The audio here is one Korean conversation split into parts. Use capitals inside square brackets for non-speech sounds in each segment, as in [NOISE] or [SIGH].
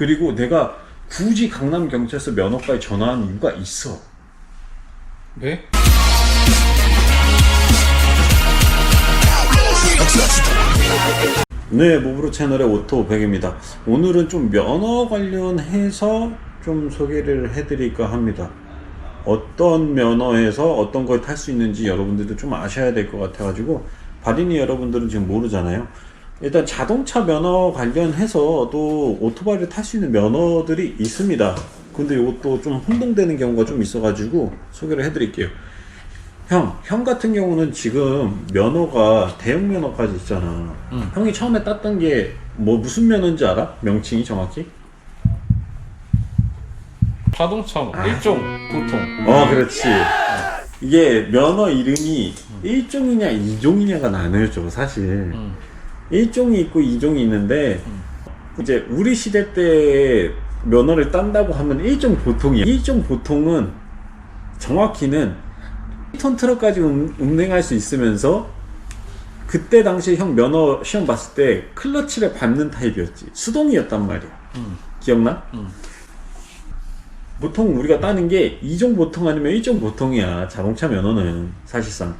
그리고 내가 굳이 강남 경찰서 면허과에 전화한 이유가 있어. 네? 네, 모브로 채널의 오토 100입니다. 오늘은 좀 면허 관련해서 좀 소개를 해드릴까 합니다. 어떤 면허에서 어떤 걸 탈 수 있는지 여러분들도 좀 아셔야 될 것 같아가지고 발인이 여러분들은 지금 모르잖아요. 일단 자동차 면허 관련해서도 오토바이를 탈 수 있는 면허들이 있습니다. 근데 이것도 좀 혼동되는 경우가 좀 있어 가지고 소개를 해 드릴게요. 형, 형 같은 경우는 지금 면허가 대형 면허까지 있잖아. 응. 형이 처음에 땄던 게 뭐 무슨 면허인지 알아? 명칭이 정확히? 자동차 뭐 일종 보통 어, 그렇지. 이게 면허 이름이 1종이냐 2종이냐가 나뉘어져, 사실. 음. 1종이 있고 2종이 있는데, 이제 우리 시대 때 면허를 딴다고 하면 1종 보통이야. 1종 보통은 정확히는 1톤 트럭까지 운- 운행할 수 있으면서 그때 당시 형 면허 시험 봤을 때 클러치를 밟는 타입이었지. 수동이었단 말이야. 음. 기억나? 음. 보통 우리가 따는 게 2종 보통 아니면 1종 보통이야. 자동차 면허는 사실상.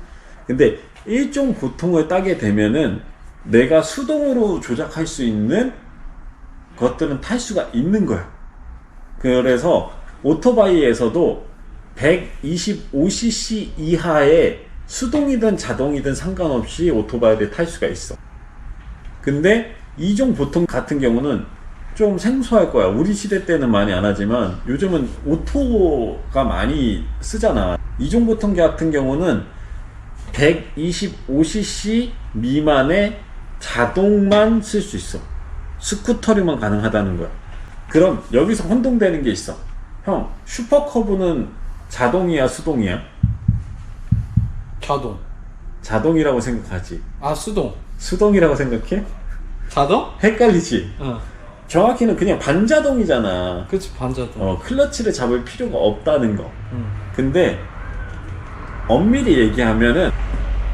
근데 1종 보통을 따게 되면은 내가 수동으로 조작할 수 있는 것들은 탈 수가 있는 거야. 그래서 오토바이에서도 125cc 이하의 수동이든 자동이든 상관없이 오토바이를 탈 수가 있어. 근데 이종 보통 같은 경우는 좀 생소할 거야. 우리 시대 때는 많이 안 하지만 요즘은 오토가 많이 쓰잖아. 이종 보통 같은 경우는 125cc 미만의 자동만 쓸 수 있어. 스쿠터류만 가능하다는 거야. 그럼 여기서 혼동되는 게 있어. 형, 슈퍼커브는 자동이야, 수동이야? 자동 자동이라고 생각하지. 아 수동 수동이라고 생각해? 자동? 헷갈리지? 어 정확히는 그냥 반자동이잖아. 그치 반자동 어, 클러치를 잡을 필요가 없다는 거. 음. 근데 엄밀히 얘기하면은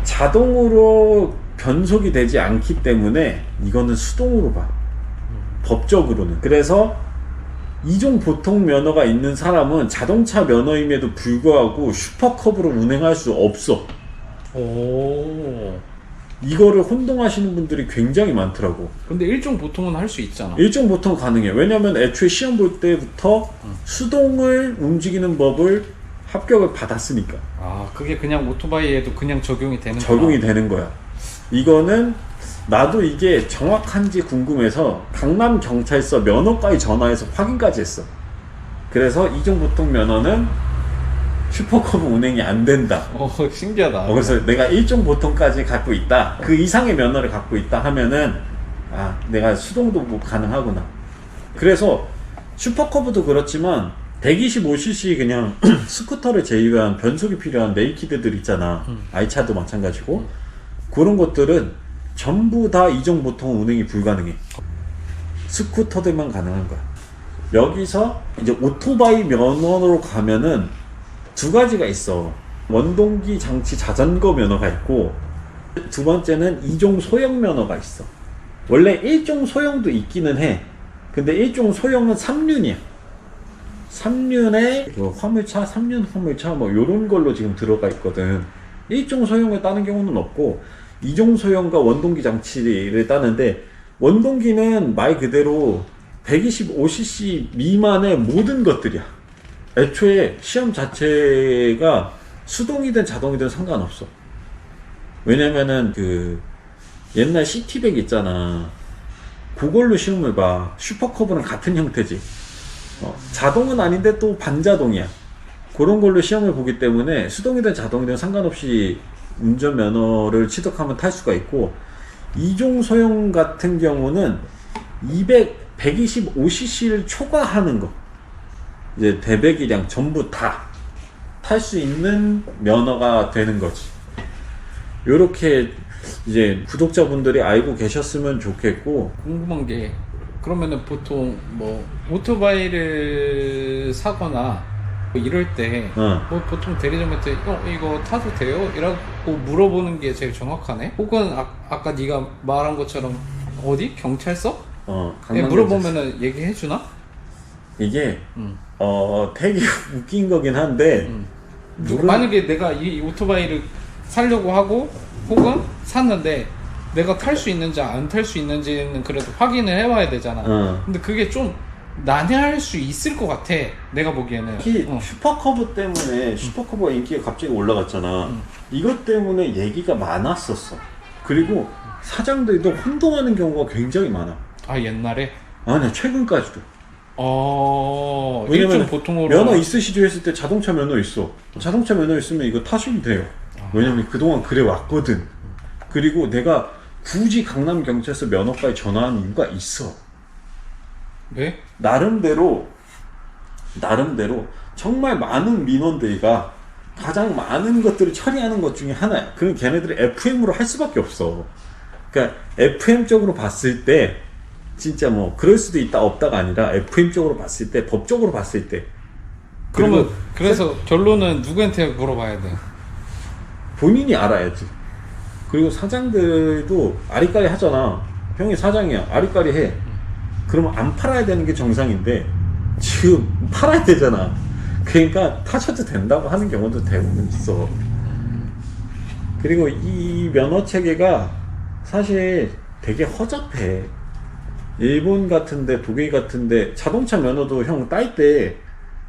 자동으로 변속이 되지 않기 때문에 이거는 수동으로 봐. 법적으로는. 그래서 이종 보통 면허가 있는 사람은 자동차 면허임에도 불구하고 슈퍼컵으로 운행할 수 없어. 오 이거를 혼동하시는 분들이 굉장히 많더라고. 근데 일종 보통은 할 수 있잖아 일종 보통 가능해. 왜냐면 애초에 시험 볼 때부터 수동을 움직이는 법을 합격을 받았으니까. 아 그게 그냥 오토바이에도 그냥 적용이 되는 적용이 되는 거야. 이거는 나도 이게 정확한지 궁금해서 강남 경찰서 면허과에 전화해서 확인까지 했어. 그래서 이종 보통 면허는 슈퍼컵 운행이 안 된다. 어 신기하다 어, 그래서 내가 일종 보통까지 갖고 있다. 그 이상의 면허를 갖고 있다 하면은 아 내가 수동도 뭐 가능하구나. 그래서 슈퍼커브도 그렇지만 125cc 그냥 [CLEARS THROAT] 스쿠터를 제외한 변속이 필요한 네이키드들 있잖아. 아이차도 마찬가지고 그런 것들은 전부 다 이종 보통 운행이 불가능해. 스쿠터들만 가능한 거야. 여기서 이제 오토바이 면허로 가면은 두 가지가 있어. 원동기 장치 자전거 면허가 있고 두 번째는 이종 소형 면허가 있어. 원래 일종 소형도 있기는 해. 근데 일종 소형은 3륜이야. 3륜에 그 화물차, 3륜 화물차 뭐 요런 걸로 지금 들어가 있거든. 일종 소형을 따는 경우는 없고 이종 소형과 원동기 장치를 따는데 원동기는 말 그대로 125cc 미만의 모든 것들이야. 애초에 시험 자체가 수동이든 자동이든 상관없어. 왜냐면은 그 옛날 시티백 있잖아. 그걸로 시험을 봐. 슈퍼커브는 같은 형태지. 어, 자동은 아닌데 또 반자동이야. 그런 걸로 시험을 보기 때문에 수동이든 자동이든 상관없이 운전면허를 취득하면 탈 수가 있고 이종 소형 같은 경우는 200, 125cc를 초과하는 거. 이제 대배기량 전부 다 탈 수 있는 면허가 되는 거지. 요렇게 이제 구독자분들이 알고 계셨으면 좋겠고 궁금한 게 그러면은 보통 뭐 오토바이를 사거나 뭐 이럴 때 어. 뭐 보통 대리점한테 어 이거 타도 돼요? 이라고 물어보는 게 제일 정확하네? 혹은 아, 아까 네가 말한 것처럼 어디? 경찰서? 어, 예, 강남 물어보면은 얘기해 주나? 이게 음. 어 되게 [LAUGHS] 웃긴 거긴 한데 음. 누구- 만약에 내가 이 오토바이를 사려고 하고 혹은 샀는데 내가 탈 수 있는지 안 탈 수 있는지는 그래도 확인을 해봐야 되잖아. 어. 근데 그게 좀 난해할 수 있을 것 같아. 내가 보기에는. 특히 어. 슈퍼커브 때문에 슈퍼커브가 인기가 갑자기 올라갔잖아. 음. 이것 때문에 얘기가 많았었어. 그리고 사장들도 혼동하는 경우가 굉장히 많아. 아 옛날에. 아니야 최근까지도. 어. 왜냐면 보통으로. 면허 있으시죠 했을 때 자동차 면허 있어. 자동차 면허 있으면 이거 타시면 돼요. 왜냐면 그동안 그래 왔거든. 그리고 내가 굳이 강남 경찰서 면허까지 전화한 이유가 있어. 왜? 나름대로 나름대로 정말 많은 민원들과 가장 많은 것들을 처리하는 것 중에 하나야. 그건 걔네들이 FM으로 할 수밖에 없어. 그러니까 FM 쪽으로 봤을 때 진짜 뭐 그럴 수도 있다 없다가 아니라 FM 쪽으로 봤을 때 법적으로 봤을 때 그러면 그래서 결론은 누구한테 물어봐야 돼? 본인이 알아야지. 그리고 사장들도 아리까리 하잖아. 형이 사장이야. 아리까리 해. 그러면 안 팔아야 되는 게 정상인데 지금 팔아야 되잖아. 그러니까 타셔도 된다고 하는 경우도 대부분 있어. 그리고 이 면허 체계가 사실 되게 허접해. 일본 같은데 독일 같은데 자동차 면허도 형 딸 때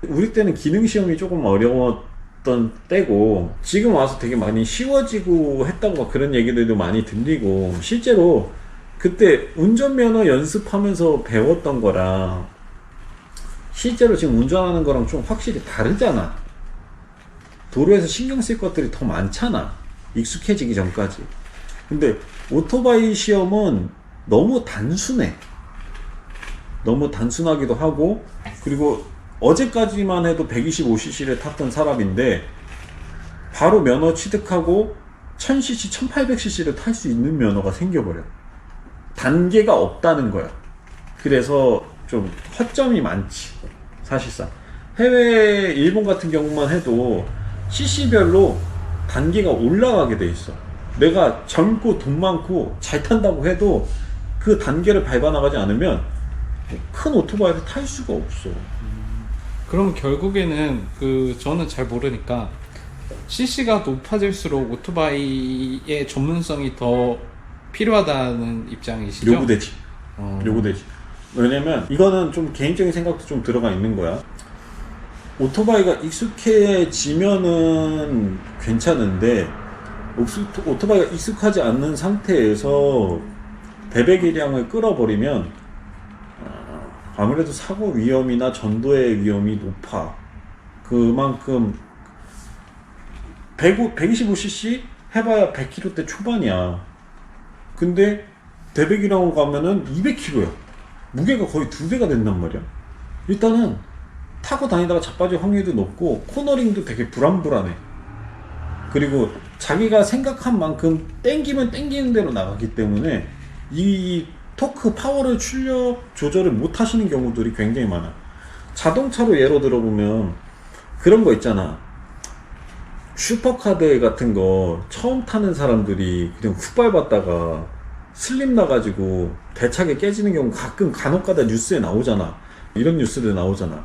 우리 때는 기능 시험이 조금 어려웠던 때고 지금 와서 되게 많이 쉬워지고 했다고 막 그런 얘기들도 많이 들리고 실제로 그때 운전면허 연습하면서 배웠던 거랑 실제로 지금 운전하는 거랑 좀 확실히 다르잖아. 도로에서 신경 쓸 것들이 더 많잖아. 익숙해지기 전까지. 근데 오토바이 시험은 너무 단순해. 너무 단순하기도 하고, 그리고 어제까지만 해도 125cc를 탔던 사람인데, 바로 면허 취득하고 1000cc, 1800cc를 탈 수 있는 면허가 생겨버려. 단계가 없다는 거야. 그래서 좀 허점이 많지. 사실상. 해외, 일본 같은 경우만 해도 CC별로 단계가 올라가게 돼 있어. 내가 젊고 돈 많고 잘 탄다고 해도 그 단계를 밟아 나가지 않으면 큰 오토바이를 탈 수가 없어. 그럼 결국에는 그 저는 잘 모르니까 CC가 높아질수록 오토바이의 전문성이 더 필요하다는 입장이시죠? 요구되지. 어. 요구되지. 왜냐면 이거는 좀 개인적인 생각도 좀 들어가 있는 거야. 오토바이가 익숙해지면은 괜찮은데 오토바이가 익숙하지 않는 상태에서 배배기량을 끌어버리면 어, 아무래도 사고 위험이나 전도의 위험이 높아. 그만큼 105, 125cc 해봐야 100km대 초반이야. 근데 대백이라고 가면은 200kg야. 무게가 거의 두 배가 된단 말이야. 일단은 타고 다니다가 자빠질 확률도 높고 코너링도 되게 불안불안해. 그리고 자기가 생각한 만큼 땡기면 땡기는 대로 나가기 때문에 이 토크 파워를 출력 조절을 못 하시는 경우들이 굉장히 많아. 자동차로 예로 들어보면 그런 거 있잖아. 슈퍼카드 같은 거 처음 타는 사람들이 그냥 훅 밟았다가 슬립 나가지고 대차게 깨지는 경우 가끔 간혹가다 뉴스에 나오잖아. 이런 뉴스들 나오잖아.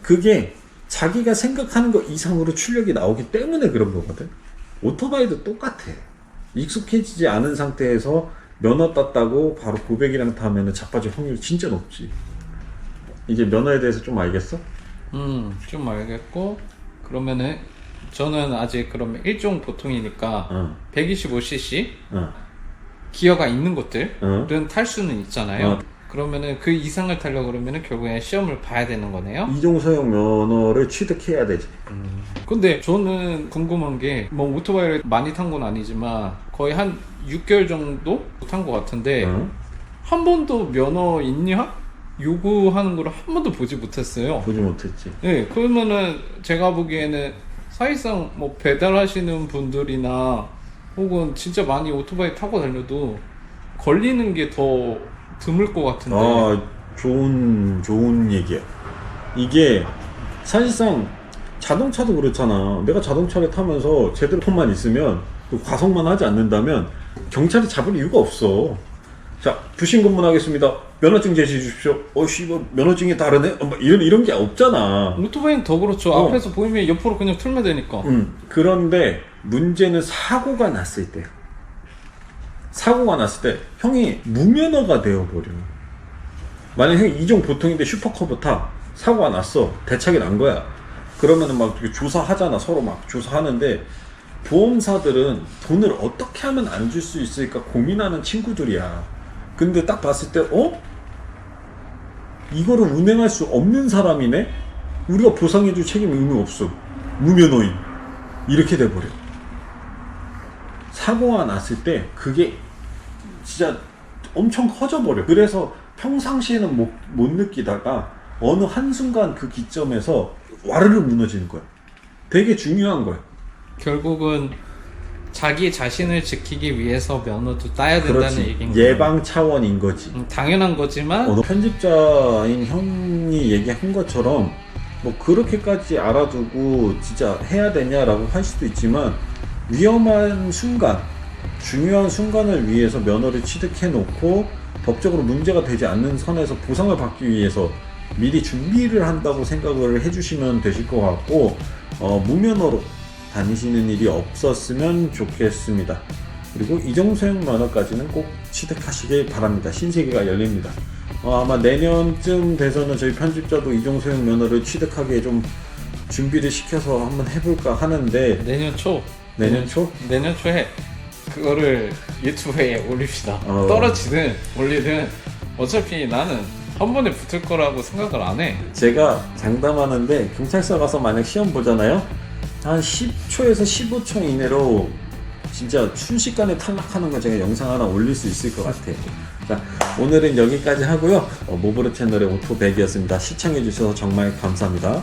그게 자기가 생각하는 것 이상으로 출력이 나오기 때문에 그런 거거든. 오토바이도 똑같아. 익숙해지지 않은 상태에서 면허 땄다고 바로 900이랑 타면은 자빠질 확률이 진짜 높지. 이제 면허에 대해서 좀 알겠어? 음, 좀 알겠고 그러면은 저는 아직 그러면 일종 보통이니까 어, 125cc 어, 기어가 있는 곳들은 어. 탈 수는 있잖아요. 어. 그러면은 그 이상을 타려고 그러면은 결국엔 시험을 봐야 되는 거네요. 이종소형 면허를 취득해야 되지. 근데 저는 궁금한 게 뭐 오토바이를 많이 탄 건 아니지만 거의 한 6개월 정도 탄 것 같은데 어? 한 번도 면허 있냐? 요구하는 걸 한 번도 보지 못했어요. 보지 못했지. 네, 그러면은 제가 보기에는 사실상 뭐 배달하시는 분들이나 혹은 진짜 많이 오토바이 타고 다녀도 걸리는 게 더 드물 것 같은데. 아, 좋은, 좋은 얘기야. 이게 사실상 자동차도 그렇잖아. 내가 자동차를 타면서 제대로 폰만 있으면 그 과속만 하지 않는다면 경찰이 잡을 이유가 없어. 자 부신 검문하겠습니다. 면허증 제시해 주십시오. 어씨 뭐 면허증이 다르네. 어, 뭐 이런 이런 게 없잖아. 오토바이는 더 그렇죠. 어. 앞에서 보이면 옆으로 그냥 틀면 되니까. 음, 그런데 문제는 사고가 났을 때 사고가 났을 때 형이 무면허가 되어버려 만약 형이 이종 보통인데 슈퍼커브 타 사고가 났어 대차게 난 거야 그러면은 막 조사하잖아 서로 막 조사하는데 보험사들은 돈을 어떻게 하면 안 줄 수 있을까 고민하는 친구들이야 근데 딱 봤을 때 어? 이거를 운행할 수 없는 사람이네? 우리가 보상해줄 책임이 의미 없어. 무면허인. 이렇게 돼버려. 사고가 났을 때 그게 진짜 엄청 커져버려. 그래서 평상시에는 못, 못 느끼다가 어느 한순간 그 기점에서 와르르 무너지는 거야. 되게 중요한 거야. 결국은 자기 자신을 지키기 위해서 면허도 따야 된다는 그렇지 얘기인 거예요. 예방 차원인 거지 음, 당연한 거지만 어, 편집자인 형이 얘기한 것처럼 뭐 그렇게까지 알아두고 진짜 해야 되냐라고 할 수도 있지만 위험한 순간 중요한 순간을 위해서 면허를 취득해 놓고 법적으로 문제가 되지 않는 선에서 보상을 받기 위해서 미리 준비를 한다고 생각을 해주시면 되실 것 같고 어, 무면허로 다니시는 일이 없었으면 좋겠습니다. 그리고 이정소형 면허까지는 꼭 취득하시길 바랍니다. 신세계가 열립니다. 어, 아마 내년쯤 돼서는 저희 편집자도 이종소형 면허를 취득하게 좀 준비를 시켜서 한번 해볼까 하는데 내년 초 내년 초? 내년 초에 그거를 유튜브에 올립시다. 어. 떨어지든 올리든 어차피 나는 한 번에 붙을 거라고 생각을 안 해. 제가 장담하는데 경찰서 가서 만약 시험 보잖아요. 한 10초에서 15초 이내로 진짜 순식간에 탈락하는 거 제가 영상 하나 올릴 수 있을 것 같아요. 자, 오늘은 여기까지 하고요. 어, 모브르 채널의 오토백이었습니다. 시청해주셔서 정말 감사합니다.